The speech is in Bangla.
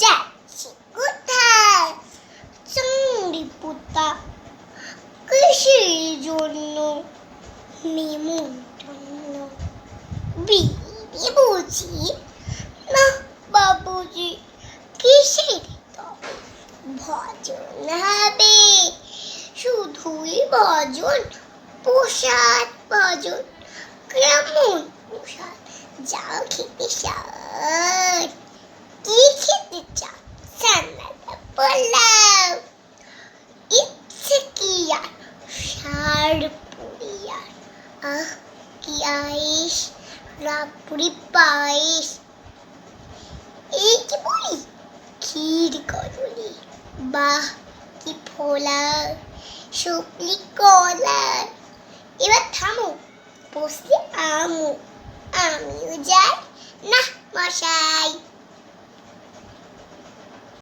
যাচ্ছি কোথায়? চুংড়ি পুতা কিসের জন্য, নিমন্ত্রণ। বিয়ে বুঝি না, বাবুজি কিসের তো ভজন হবে। শুধুই ভজন, প্রসাদ ভজন, কেমন প্রসাদ? যা খেতে সার সার আহ কি আইস? রাপুরি পায়েস এই কি বলি? ক্ষীর কদলি বাহ কি ফোলা শুকলি কলা এবার থামো বসতে আমো। আমিও যাই। না, মশাই।